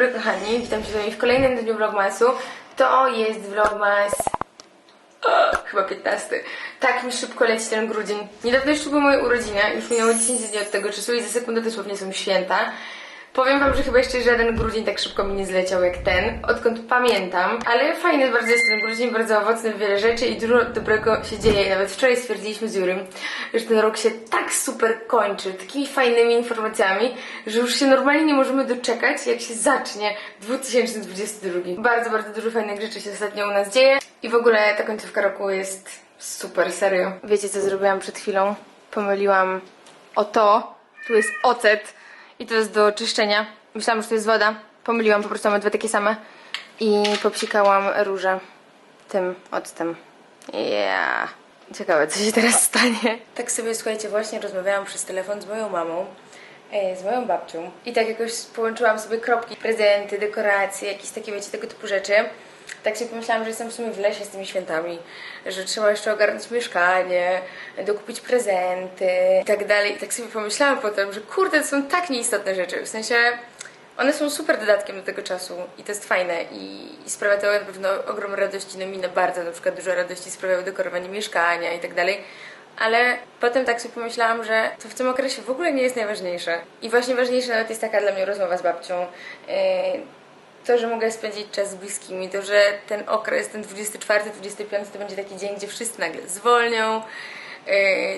Dobry kochani, witam się z wami w kolejnym dniu vlogmasu. To jest vlogmas... O, chyba 15. Tak mi szybko leci ten grudzień. Niedawno jeszcze były moje urodziny, już minęło 10 dni od tego czasu i za sekundę dosłownie są święta. Powiem wam, że chyba jeszcze żaden grudzień tak szybko mi nie zleciał jak ten, odkąd pamiętam. Ale fajny bardzo jest ten grudzień, bardzo owocny w wiele rzeczy i dużo dobrego się dzieje. I nawet wczoraj stwierdziliśmy z Jurym, że ten rok się tak super kończy, takimi fajnymi informacjami, że już się normalnie nie możemy doczekać, jak się zacznie 2022. Bardzo, bardzo dużo fajnych rzeczy się ostatnio u nas dzieje i w ogóle ta końcówka roku jest super, serio. Wiecie co zrobiłam przed chwilą? Pomyliłam o to, tu jest ocet i to jest do czyszczenia. Myślałam, że to jest woda. Pomyliłam, po prostu mamy dwa takie same. I popsikałam róże tym octem. Yeah. Ciekawe, co się teraz stanie. Tak sobie, słuchajcie, właśnie rozmawiałam przez telefon z moją mamą, e, z moją babcią. I tak jakoś połączyłam sobie kropki, prezenty, dekoracje, jakieś takie, wiecie, tego typu rzeczy. Tak sobie pomyślałam, że jestem w sumie w lesie z tymi świętami, że trzeba jeszcze ogarnąć mieszkanie, dokupić prezenty i tak dalej. I tak sobie pomyślałam potem, że kurde, to są tak nieistotne rzeczy. W sensie one są super dodatkiem do tego czasu i to jest fajne i, i sprawia to na pewno ogrom radości, no mi na bardzo na przykład dużo radości sprawiało dekorowanie mieszkania i tak dalej. Ale potem tak sobie pomyślałam, że to w tym okresie w ogóle nie jest najważniejsze. I właśnie ważniejsza nawet jest taka dla mnie rozmowa z babcią. To, że mogę spędzić czas z bliskimi, to, że ten okres, ten 24, 25 to będzie taki dzień, gdzie wszyscy nagle zwolnią, yy,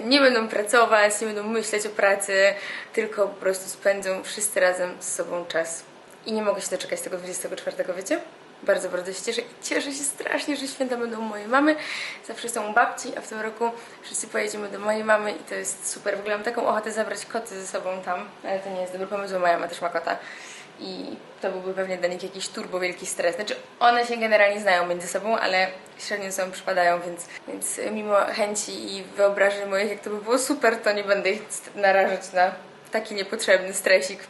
nie będą pracować, nie będą myśleć o pracy, tylko po prostu spędzą wszyscy razem z sobą czas. I nie mogę się doczekać tego 24, wiecie? Bardzo, bardzo się cieszę i cieszę się strasznie, że święta będą mojej mamy. Zawsze są u babci, a w tym roku wszyscy pojedziemy do mojej mamy i to jest super. W ogóle mam taką ochotę zabrać koty ze sobą tam, ale to nie jest dobry pomysł, bo moja mama też ma kota i to byłby pewnie dla nich jakiś turbo wielki stres. Znaczy, one się generalnie znają między sobą, ale średnio ze sobą przypadają, więc, więc mimo chęci i wyobrażeń moich, jak to by było super, to nie będę ich narażać na taki niepotrzebny stresik.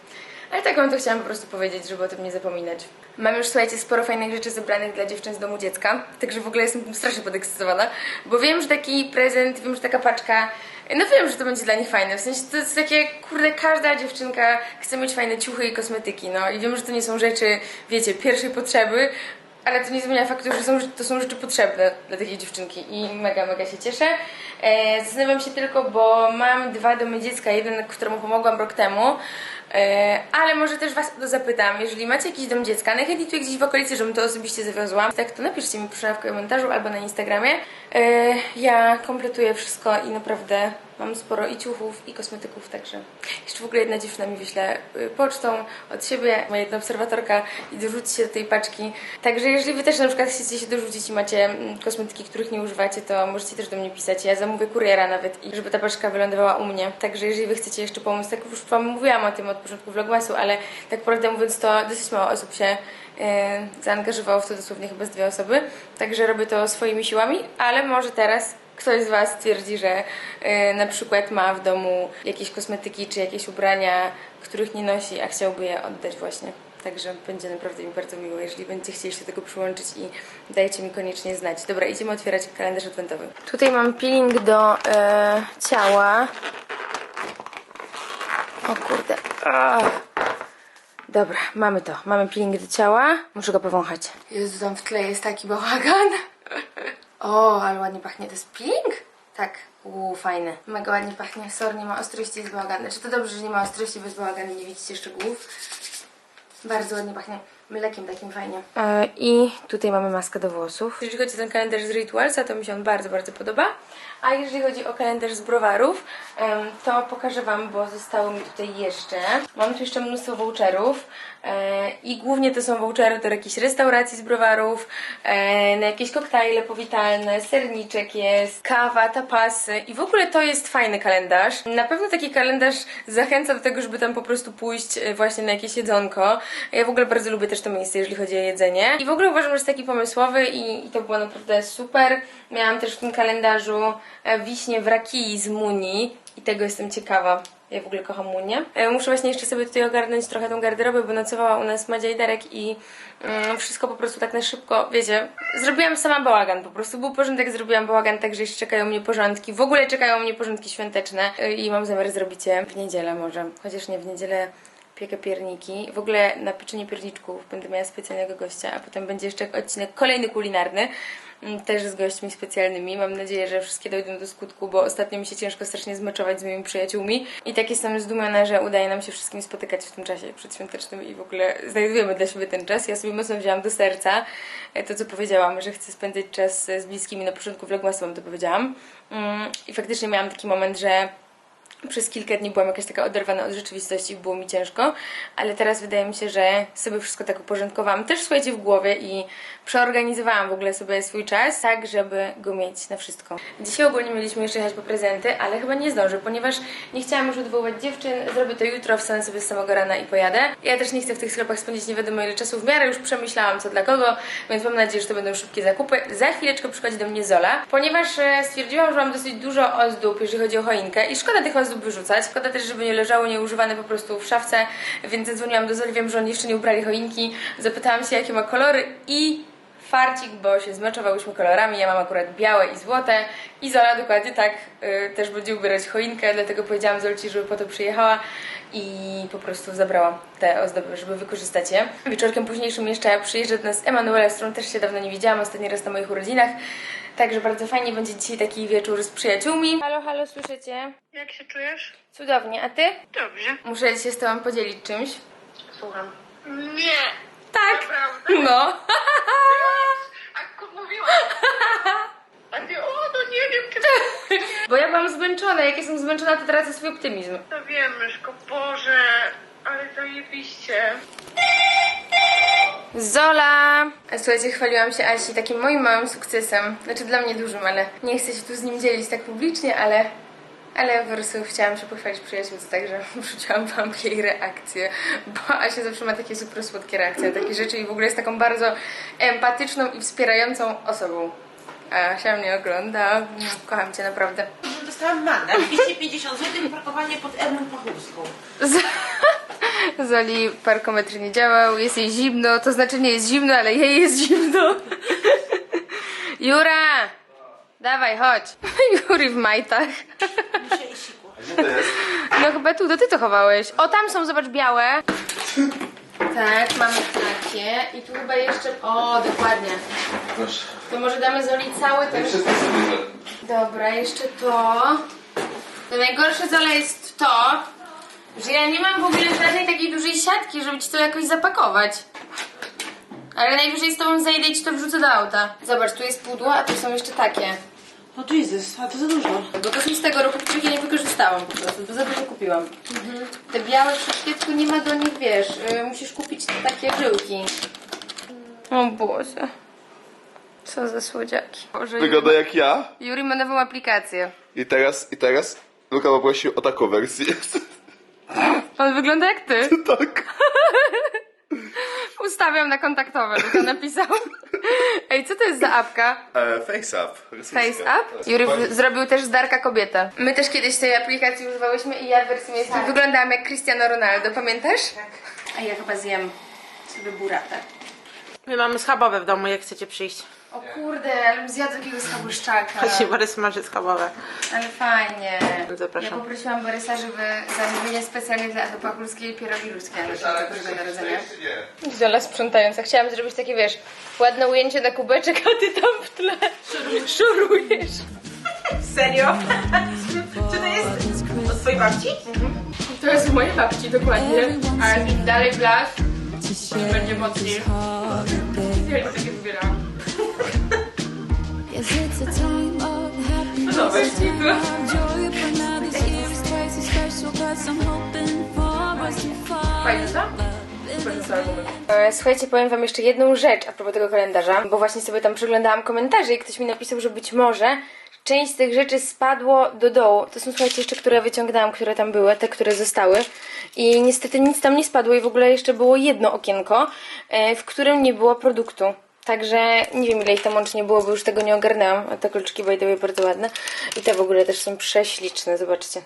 Ale tak wam to chciałam po prostu powiedzieć, żeby o tym nie zapominać. Mam już, słuchajcie, sporo fajnych rzeczy zebranych dla dziewczyn z domu dziecka, także w ogóle jestem strasznie podekscytowana, bo wiem, że taki prezent, wiem, że taka paczka, no wiem, że to będzie dla nich fajne, w sensie to jest takie, kurde, każda dziewczynka chce mieć fajne ciuchy i kosmetyki, no i wiem, że to nie są rzeczy, wiecie, pierwszej potrzeby, ale to nie zmienia faktu, że są, to są rzeczy potrzebne dla takiej dziewczynki i mega, mega się cieszę. E, zastanawiam się tylko, bo mam dwa domy dziecka, jeden, któremu pomogłam rok temu, ale może też Was o to zapytam, jeżeli macie jakiś dom dziecka, najchętniej tu gdzieś w okolicy, żebym to osobiście zawiozła, tak to napiszcie mi proszę w komentarzu albo na Instagramie. E, ja kompletuję wszystko i naprawdę mam sporo i ciuchów, i kosmetyków, także jeszcze w ogóle jedna dziewczyna mi wyśle y, pocztą od siebie, moja jedna obserwatorka i dorzuci się do tej paczki. Także jeżeli Wy też na przykład chcecie się dorzucić i macie mm, kosmetyki, których nie używacie, to możecie też do mnie pisać. Ja zamówię kuriera nawet żeby ta paczka wylądowała u mnie. Także jeżeli Wy chcecie jeszcze pomóc, tak już Wam mówiłam o tym od początku vlogmasu, ale tak prawdę mówiąc to dosyć mało osób się e, zaangażowało w to dosłownie chyba z dwie osoby. Także robię to swoimi siłami, ale może teraz ktoś z Was stwierdzi, że e, na przykład ma w domu jakieś kosmetyki czy jakieś ubrania, których nie nosi, a chciałby je oddać właśnie. Także będzie naprawdę mi bardzo miło, jeżeli będziecie chcieli się do tego przyłączyć i dajcie mi koniecznie znać. Dobra, idziemy otwierać kalendarz adwentowy. Tutaj mam peeling do e, ciała. O kurde. Ach. Dobra, mamy to. Mamy peeling do ciała. Muszę go powąchać. Jezu, tam w tle jest taki bałagan. O, ale ładnie pachnie. To jest peeling? Tak. Uuu, fajny. Mega ładnie pachnie. Sorry, nie ma ostrości, jest bałagan. Znaczy to dobrze, że nie ma ostrości, bez bałaganu nie widzicie szczegółów. Bardzo ładnie pachnie. Mlekiem takim fajnie. E, I tutaj mamy maskę do włosów. Jeżeli chodzi o ten kalendarz z Ritualsa, to mi się on bardzo, bardzo podoba. A jeżeli chodzi o kalendarz z browarów, to pokażę Wam, bo zostało mi tutaj jeszcze. Mam tu jeszcze mnóstwo voucherów e, i głównie to są vouchery do jakichś restauracji z browarów, e, na jakieś koktajle powitalne, serniczek jest, kawa, tapasy i w ogóle to jest fajny kalendarz. Na pewno taki kalendarz zachęca do tego, żeby tam po prostu pójść e, właśnie na jakieś jedzonko. Ja w ogóle bardzo lubię też to miejsce, jeżeli chodzi o jedzenie. I w ogóle uważam, że jest taki pomysłowy i, i to było naprawdę super. Miałam też w tym kalendarzu wiśnie w rakii z Muni i tego jestem ciekawa. Ja w ogóle kocham Munię. E, Muszę właśnie jeszcze sobie tutaj ogarnąć trochę tą garderobę, bo nocowała u nas Madzia i Darek i mm, wszystko po prostu tak na szybko, wiecie, zrobiłam sama bałagan, po prostu był porządek, zrobiłam bałagan, także jeszcze czekają mnie porządki. W ogóle czekają mnie porządki świąteczne e, i mam zamiar zrobić je w niedzielę może, chociaż nie w niedzielę piekę pierniki. W ogóle na pieczenie pierniczków będę miała specjalnego gościa, a potem będzie jeszcze odcinek kolejny kulinarny, też z gośćmi specjalnymi. Mam nadzieję, że wszystkie dojdą do skutku, bo ostatnio mi się ciężko strasznie zmeczować z moimi przyjaciółmi. I tak jestem zdumiona, że udaje nam się wszystkim spotykać w tym czasie przedświątecznym i w ogóle znajdujemy dla siebie ten czas. Ja sobie mocno wzięłam do serca e, to, co powiedziałam, że chcę spędzać czas z bliskimi. Na początku vlogmasu wam to powiedziałam. Mm, I faktycznie miałam taki moment, że przez kilka dni byłam jakaś taka oderwana od rzeczywistości i było mi ciężko, ale teraz wydaje mi się, że sobie wszystko tak uporządkowałam też słuchajcie w głowie i przeorganizowałam w ogóle sobie swój czas tak, żeby go mieć na wszystko. Dzisiaj ogólnie mieliśmy jeszcze jechać po prezenty, ale chyba nie zdążę, ponieważ nie chciałam już odwoływać dziewczyn, zrobię to jutro, wstanę sobie z samego rana i pojadę. Ja też nie chcę w tych sklepach spędzić nie wiadomo ile czasu, w miarę już przemyślałam co dla kogo, więc mam nadzieję, że to będą szybkie zakupy. Za chwileczkę przychodzi do mnie Zola, ponieważ e, stwierdziłam, że mam dosyć dużo ozdób, jeżeli chodzi o choinkę i szkoda tych ozdób wyrzucać, szkoda też, żeby nie leżało nieużywane po prostu w szafce, więc zadzwoniłam do Zoli, wiem, że oni jeszcze nie ubrali choinki, zapytałam się jakie ma kolory i farcik, bo się zmeczowałyśmy kolorami. Ja mam akurat białe i złote. I Zola dokładnie tak y, też będzie ubierać choinkę, dlatego powiedziałam Zolci, żeby po to przyjechała i po prostu zabrałam te ozdoby, żeby wykorzystać je. Wieczorkiem późniejszym jeszcze przyjeżdża do nas Emanuela, z którą też się dawno nie widziałam, ostatni raz na moich urodzinach. Także bardzo fajnie będzie dzisiaj taki wieczór z przyjaciółmi. Halo, halo, słyszycie? Jak się czujesz? Cudownie, a ty? Dobrze. Muszę się z tobą podzielić czymś. Słucham. Nie! Tak! Naprawdę? No! Mówiłam. A ty, o, no nie wiem, czy Bo ja byłam zmęczona, jak jestem zmęczona, to tracę swój optymizm. to wiem, Myszko, Boże, ale zajebiście. Zola! Słuchajcie, chwaliłam się Asi takim moim małym sukcesem. Znaczy dla mnie dużym, ale nie chcę się tu z nim dzielić tak publicznie, ale... Ale po prostu chciałam się pochwalić przyjaciółce, także wrzuciłam wam jej reakcję, bo Asia zawsze ma takie super słodkie reakcje na takie rzeczy i w ogóle jest taką bardzo empatyczną i wspierającą osobą. A Asia mnie ogląda, kocham cię naprawdę. Dostałam mandat 250 zł parkowanie pod Erną Pachurską. Z- Zoli parkometr nie działał, jest jej zimno, to znaczy nie jest zimno, ale jej jest zimno. Jura! Dawaj, chodź. Juri w majtach. Gdzie to jest? No chyba tu, to ty to chowałeś. O, tam są, zobacz, białe. Tak, mamy takie. I tu chyba jeszcze... O, dokładnie. Proszę. To może damy Zoli cały ten... Nie wszystko sobie. Dobra, jeszcze to. To najgorsze Zola jest to, że ja nie mam w ogóle żadnej takiej dużej siatki, żeby ci to jakoś zapakować. Ale najwyżej z tobą zejdę i ci to wrzucę do auta. Zobacz, tu jest pudło, a tu są jeszcze takie. No Jesus, a to za dużo. Bo to są z tego roku, których ja nie wykorzystałam po prostu, bo za dużo kupiłam. Te białe przy świeczku nie ma do nich, wiesz, y, musisz kupić te takie żyłki. O Boże. Co za słodziaki. Boże, Wygląda jak ja. Juri ma nową aplikację. I teraz, i teraz Luka poprosił o taką wersję. On wygląda jak ty. tak. Ustawiam na kontaktowe, Luka napisał. Ej, co to jest za apka? E, face up. Rosyjska. Face Up? Juri w- zrobił też z Darka kobietę. My też kiedyś tej aplikacji używałyśmy i ja w wersji miejskiej wyglądałam jak Cristiano Ronaldo, pamiętasz? Tak. A ja chyba zjem sobie buratę. My mamy schabowe w domu, jak chcecie przyjść. O kurde, ale bym zjadł jakiegoś schabuszczaka. Chodźcie, Borys smaży schabowe. Ale fajnie. Zapraszam. Ja poprosiłam Borysa, żeby zamówienie specjalnie dla Adopachulskiej pierogi ruskie na święto Bożego Narodzenia. Zola sprzątająca. Chciałam zrobić takie, wiesz, ładne ujęcie na kubeczek, a ty tam w tle szurujesz. Serio? Czy to jest od twojej babci? To jest u mojej babci, dokładnie. A im dalej w las, będzie mocniej. Ja nie takie wybierałam. Co? E, Słuchajcie, powiem wam jeszcze jedną rzecz a propos tego kalendarza, bo właśnie sobie tam przeglądałam komentarze i ktoś mi napisał, że być może część z tych rzeczy spadło do dołu. To są, słuchajcie, jeszcze, które wyciągnęłam, które tam były, te, które zostały. I niestety nic tam nie spadło i w ogóle jeszcze było jedno okienko, e, w którym nie było produktu. Także nie wiem ile ich tam łącznie było, bo już tego nie ogarnęłam. A te kluczki by way bardzo ładne. I te w ogóle też są prześliczne, zobaczcie.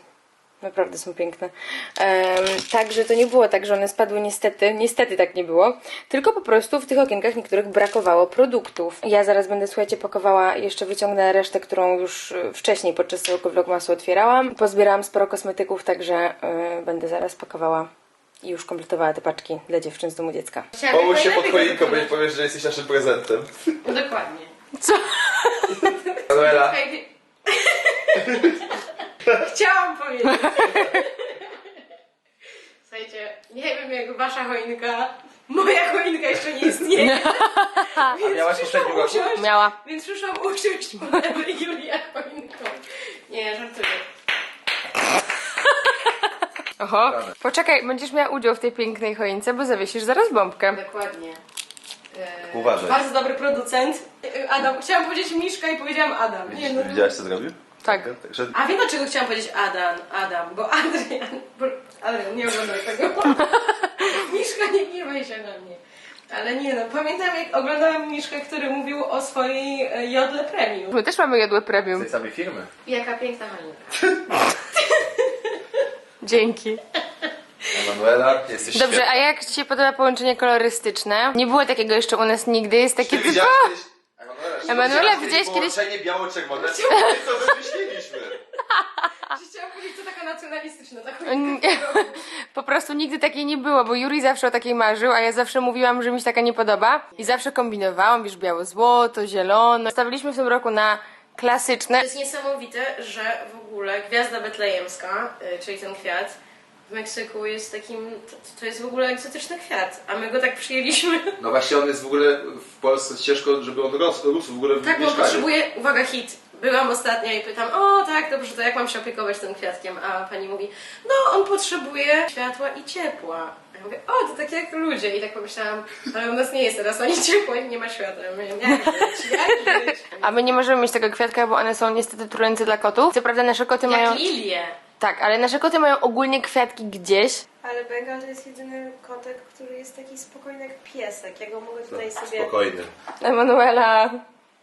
Naprawdę są piękne. Em, także to nie było tak, że one spadły niestety. Niestety tak nie było. Tylko po prostu w tych okienkach niektórych brakowało produktów. Ja zaraz będę, słuchajcie, pakowała, jeszcze wyciągnę resztę, którą już y, wcześniej podczas całego vlogmasu otwierałam. Pozbierałam sporo kosmetyków, także y, będę zaraz pakowała I już kompletowała te paczki dla dziewczyn z domu dziecka. Połóż się pod choinką, bo nie powiesz, że jesteś naszym prezentem. Dokładnie. Co? Manuela, Chciałam powiedzieć. Słuchajcie, nie wiem jak wasza choinka, moja choinka jeszcze nie istnieje. a miałaś poprzedniego roku? Miała. Więc przyszłam usiąść pod Julia choinką. Nie, żartuję. Oho. Poczekaj, będziesz miała udział w tej pięknej choince, bo zawiesisz zaraz bombkę. Dokładnie. E, Uważaj. Bardzo dobry producent. Adam, chciałam powiedzieć Miszka i powiedziałam Adam. Nie, no. Widziałaś co zrobił? Tak. Także A wiem dlaczego chciałam powiedzieć Adam, Adam, bo Adrian, bo, ale nie oglądaj tego. Miszka, nie gniewaj się na mnie. Ale nie no, pamiętam jak oglądałam Miszkę, który mówił o swojej e, jodle premium. My też mamy jodłe premium. z tej samej firmy. Jaka piękna choinka. Dzięki. Emanuela, jesteś Dobrze, a jak Ci się podoba połączenie kolorystyczne? Nie było takiego jeszcze u nas nigdy, jest takie Ty typo... widziałaś kiedyś... Emanuela, czy widziałeś kiedyś- Połączenie biało-czerwone? To wymyśliliśmy. Chciałam powiedzieć, to taka nacjonalistyczna ta Nie. choinka. Po prostu nigdy takiej nie było, bo Juri zawsze o takiej marzył, a ja zawsze mówiłam, że mi się taka nie podoba. I zawsze kombinowałam, wiesz, biało-złoto, zielono. Stawiliśmy w tym roku na klasyczne. To jest niesamowite, że w ogóle gwiazda betlejemska, y, czyli ten kwiat, w Meksyku jest takim, to, to jest w ogóle egzotyczny kwiat, a my go tak przyjęliśmy. No właśnie on jest w ogóle w Polsce ciężko, żeby on rósł, rósł w ogóle w Tak, bo mieszkaniu. potrzebuję, uwaga, hit. Byłam ostatnio i pytam, o tak, dobrze, to jak mam się opiekować tym kwiatkiem? A pani mówi, no on potrzebuje światła i ciepła. Mówię, o, to tak jak ludzie. I tak pomyślałam, ale u nas nie jest teraz ani ciepła, ani nie ma światła. Jak żyć, jak żyć? A my nie możemy mieć tego kwiatka, bo one są niestety trujące dla kotów. Co prawda nasze koty mają... Jak lilie. Tak, ale nasze koty mają ogólnie kwiatki gdzieś. Ale Bengal to jest jedyny kotek, który jest taki spokojny jak piesek. Ja go mogę tutaj sobie... Spokojnie. Emanuela...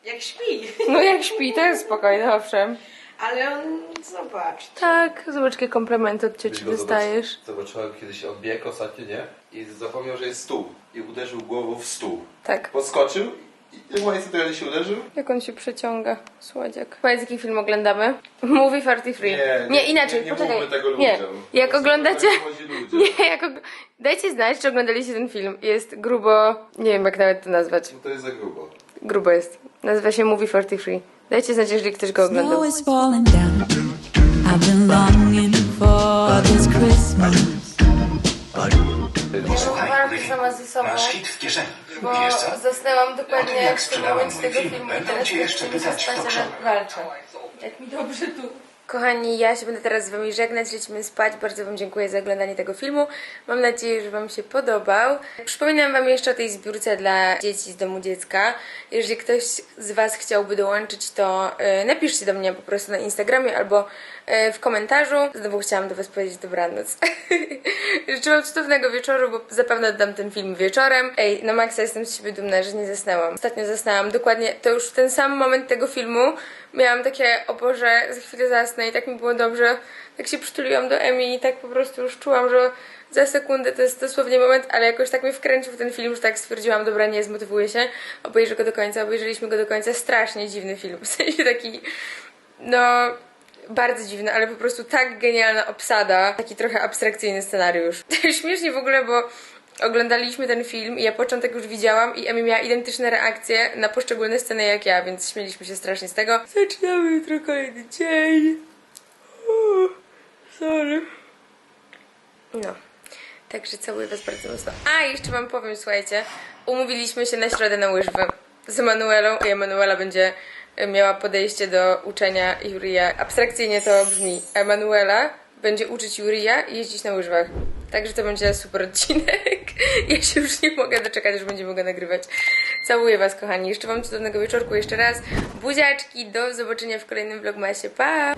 Jak śpi. No jak śpi, to jest spokojne, owszem. Ale on, zobacz. Tak, zobacz jakie komplementy od cioci dostajesz. Zobaczyłem kiedyś on biegł ostatnio, nie? I zapomniał, że jest stół. I uderzył głową w stół. Tak. Podskoczył i chyba niestety się uderzył. Jak on się przeciąga, słodziak. Powiedz, jaki film oglądamy? Movie Farty Free. Nie, nie, inaczej, nie, nie poczekaj. mówmy tego nie, ludziom. jak Po prostu oglądacie... tak ludziom. Nie, jak og... Dajcie znać, czy oglądaliście ten film. Jest grubo... Nie wiem, jak nawet to nazwać. No to jest za grubo. Grubo jest. Nazywa się Movie Farty Free. Dajcie znać, jeżeli ktoś go oglądał. Snow is falling down. I've been longing for this Christmas. Posłuchaj, walkę Griffin, sama ze sobą, masz hit w kieszeni. Bo Wiesz co? zasnęłam O tym, dokładnie jak w tym momencie mój tego film, filmu i będą teraz cię jeszcze pytać w talk show. walczę. Jak mi dobrze tu. Kochani, ja się będę teraz z Wami żegnać, lecimy spać. Bardzo Wam dziękuję za oglądanie tego filmu. Mam nadzieję, że Wam się podobał. Przypominam Wam jeszcze o tej zbiórce dla dzieci z domu dziecka. Jeżeli ktoś z Was chciałby dołączyć, to e, napiszcie do mnie po prostu na Instagramie albo w komentarzu. Znowu chciałam do Was powiedzieć dobranoc. Życzę Wam cudownego wieczoru, bo zapewne oddam ten film wieczorem. Ej, na maksa jestem z siebie dumna, że nie zasnęłam. Ostatnio zasnęłam dokładnie, to już w ten sam moment tego filmu miałam takie, o Boże, za chwilę zasnę i tak mi było dobrze. Tak się przytuliłam do Emi i tak po prostu już czułam, że za sekundę to jest dosłownie moment, ale jakoś tak mnie wkręcił w ten film, że tak stwierdziłam, dobra, nie, zmotywuję się, obejrzę go do końca, obejrzeliśmy go do końca, strasznie dziwny film, w sensie taki, no, bardzo dziwny, ale po prostu tak genialna obsada, taki trochę abstrakcyjny scenariusz. Śmiesznie w ogóle, bo oglądaliśmy ten film i ja początek już widziałam i Emi miała identyczne reakcje na poszczególne sceny jak ja, więc śmieliśmy się strasznie z tego. Zaczynamy jutro kolejny dzień. Uuu, sorry. No. Także całuję Was bardzo mocno. A, jeszcze Wam powiem, słuchajcie, umówiliśmy się na środę na łyżwy z Emanuelą i Emanuela będzie miała podejście do uczenia Jurija. Abstrakcyjnie to brzmi. Emanuela będzie uczyć Jurija jeździć na łyżwach. Także to będzie super odcinek. Ja się już nie mogę doczekać, że będziemy go nagrywać. Całuję Was, kochani. Jeszcze Wam cudownego wieczorku jeszcze raz. Buziaczki, do zobaczenia w kolejnym vlogmasie. Pa!